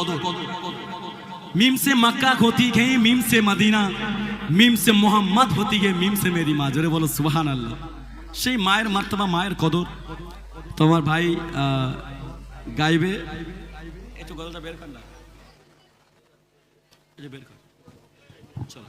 कदर मीम से मक्का होती गई मीम से मदीना मीम से मोहम्मद होती गई मीम से मेरी মা জোরে বলো সুবহান আল্লাহ সেই মায়ের মার্তবা মায়ের কদর তোমার ভাই আহ, গাইবে একটু গলাটা বের কর না এই যে বের কর চলো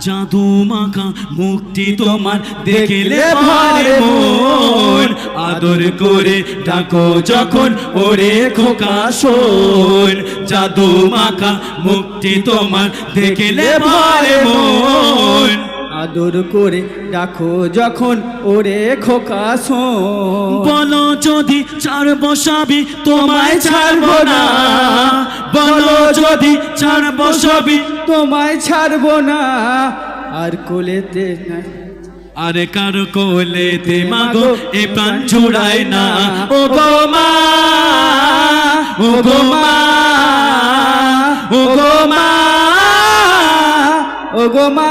জাদু মাখা মুক্তি তোমার দেখলে ভারে মন। আদর করে ডাকো যখন ওরে খোকা শোন। জাদু মাখা মুক্তি তোমার দেখলে ভারে মন। আদর করে ডাকো যখন ওরে খোকা শোন। বলো যদি চার বসাবি তোমায় ছাড়বো না। যদি ছাড়বো সবই। তোমায় ছাড়বো না আর কোলেতে না আরে কার কোলেতে মাগো? এ প্রাণ ছুড়ায় না। ও গো মা ও গো মা ও গো মা ও গো মা।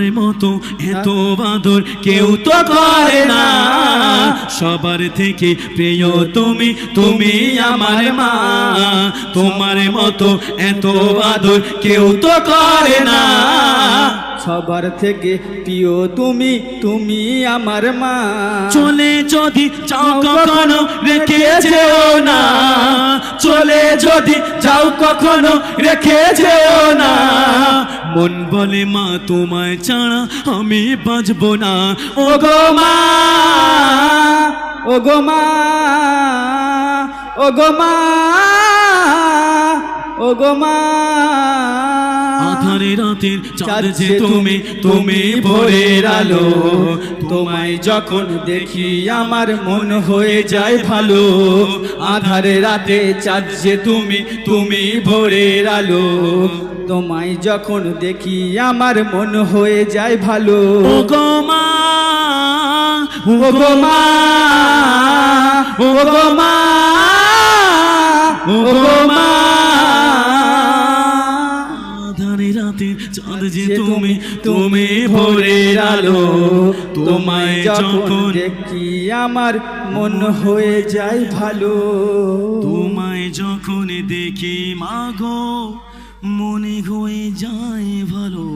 তোমার মতো এত বাদর কেউ তো করে না। সবার থেকে প্রিয় তুমি তুমি আমার মা। তোমার মতো এত বাদর কেউ তো করে না। সবার থেকে প্রিয় তুমি তুমি আমার মা। চলে যদি যাও কখনো রেখে যেও না। চলে যদি যাও কখনো রেখে যেও না। মন বলে মা, তোমায় ছাড়া আমি বাঁচব না। ও গো মা! ও গো মা! ও গো মা! ও গো মা! আধারে রাতের চাঁদ যে তুমি তুমি ভোরের আলো। তোমায় যখন দেখি আমার মন হয়ে যায় ভালো। আধারে রাতে চাঁদ যে তুমি তুমি ভোরের আলো। তোমায় যখন দেখি আমার মন হয়ে যায় ভালো। ও গো মা তুমি তুমি ভোরের আলো। তোমায় যখন দেখি আমার মন হয়ে যায় ভালো। তোমায় যখন দেখি মাগো মনে হয়ে যায় ভালো।